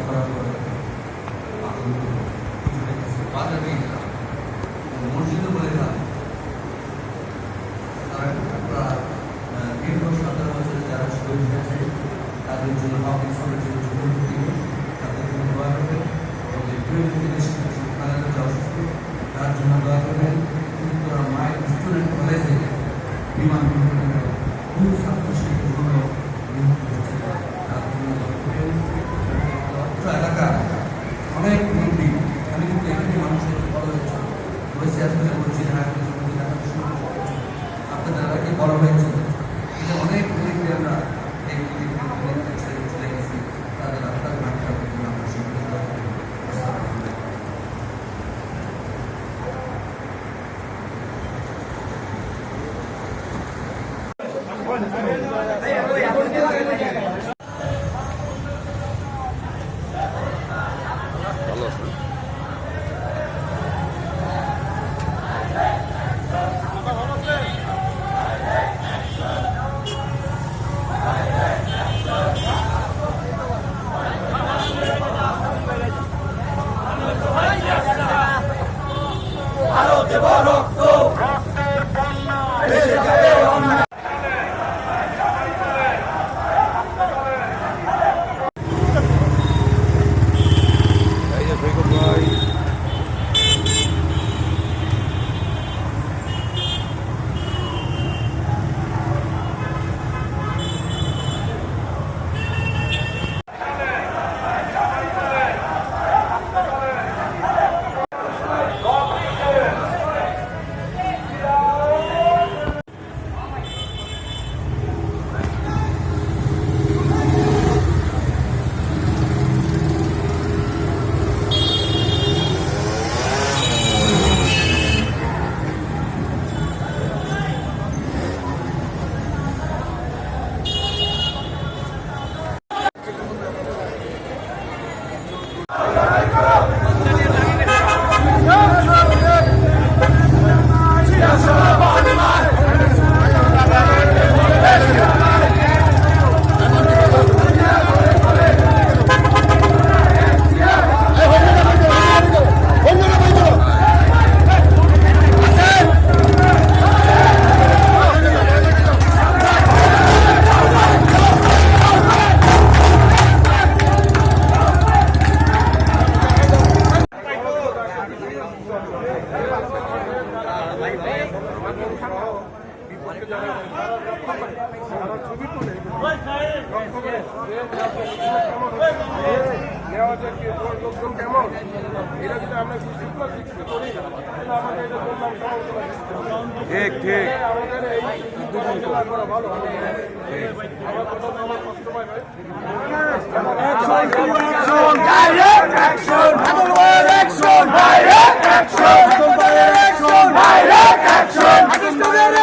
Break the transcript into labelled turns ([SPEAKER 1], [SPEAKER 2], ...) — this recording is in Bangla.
[SPEAKER 1] করার পরে বাজারে মসজিদে বলে তারা প্রায় দীর্ঘ সতেরো যারা তাদের জন্য পাবলিক সবের জন্য বড় হয়েছে অনেক মন্দিরে আমরা এই চলে গেছি তাদের আমরা সম্পূর্ণ
[SPEAKER 2] এই
[SPEAKER 3] নেওয়া যায় কি তোমার লোকজন কেমন এটা যদি আমরা শিক্ষিত শিক্ষিত করি তাহলে আমাদের এটা বললাম সমালোচনা
[SPEAKER 2] ঠিক ঠিক
[SPEAKER 3] আমাদের এই মোকাবিলা করা ভালো আমার কথা আমার কষ্ট পাই ভাই
[SPEAKER 4] Direct action! Action! Direct action! Direct action! Direct action!